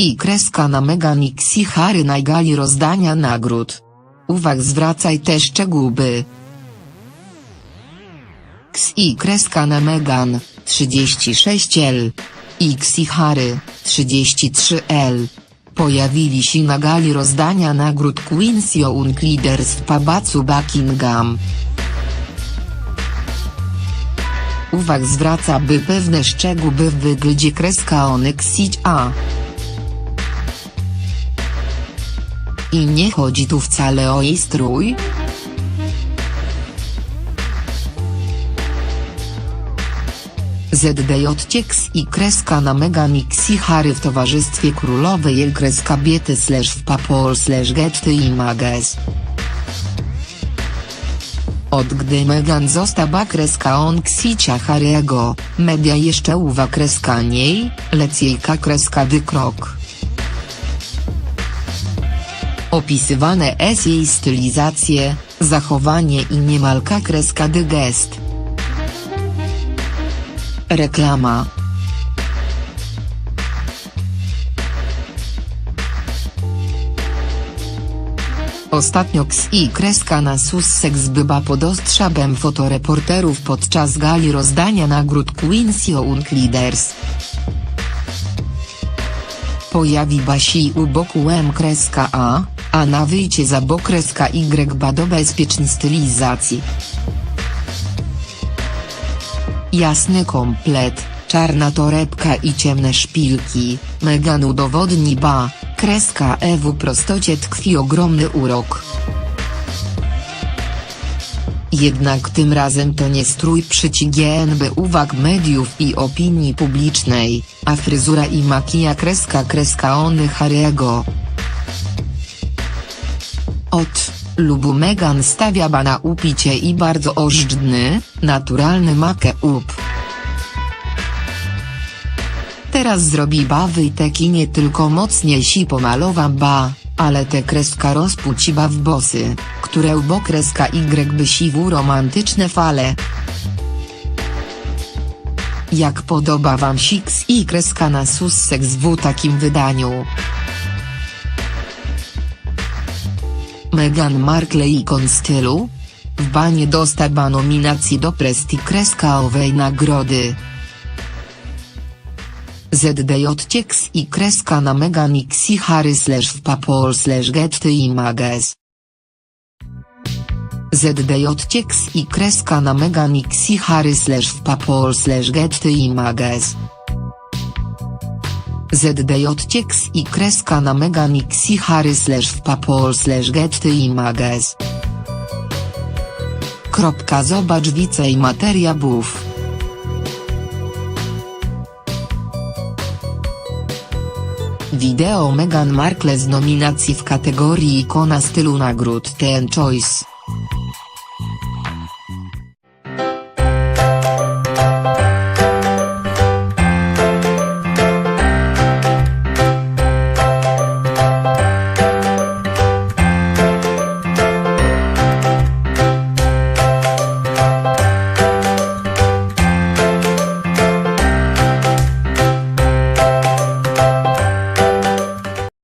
i kreska na Meghan X i Harry na gali rozdania nagród. Uwag zwracaj te szczegóły. X i kreska na Meghan, 36L. X i Harry, 33L. Pojawili się na gali rozdania nagród Queen's Young Leaders w pałacu Buckingham. Uwag zwraca by pewne szczegóły w wyglądzie kreska Onyx A. I nie chodzi tu wcale o jej strój, ZDJ i kreska na Meghan X i Harry w towarzystwie królowej El kreska biety slash w papol slash getty i magaz. Od gdy Meghan została kreska on ksicia Harry'ego, media jeszcze uwa kreska niej, leciejka kreska wykrok. Opisywane jest jej stylizacje, zachowanie i niemalka kreska dy gest. Reklama. Ostatnio X i kreska na Sussex była pod ostrzałem fotoreporterów podczas gali rozdania nagród Queen's Young Leaders. Pojawiła się u boku M kreska A, a na wyjście za bok kreska Y ba do bezpiecznej stylizacji. Jasny komplet, czarna torebka i ciemne szpilki, Meghan udowodni ba, kreska E w prostocie tkwi ogromny urok. Jednak tym razem to nie strój przyci GNB uwag mediów i opinii publicznej, a fryzura i makija kreska kreska ony Harry'ego. Od lubu Meghan stawia ba na upicie i bardzo ożdżny, naturalny make-up. Teraz zrobi bawy teki nie tylko mocniejsi pomalowa ba, ale te kreska rozpuciba w bosy, które ubok kreska Y by siwu romantyczne fale. Jak podoba wam się X i kreska na Sussex w takim wydaniu? Meghan Markle ikon stylu? W banie dostała nominacji do presti kreska owej nagrody. ZDJ i kreska na Meghan X i slash w papol slash getty i magaz. ZDJ i kreska na Meghan X i slash w papol slash getty i ZDJ i kreska na Meghan X i Harry slash w papol slash getty i magaz. Kropka zobacz więcej materiałów. Wideo Meghan Markle z nominacji w kategorii ikona stylu nagród Ten Choice.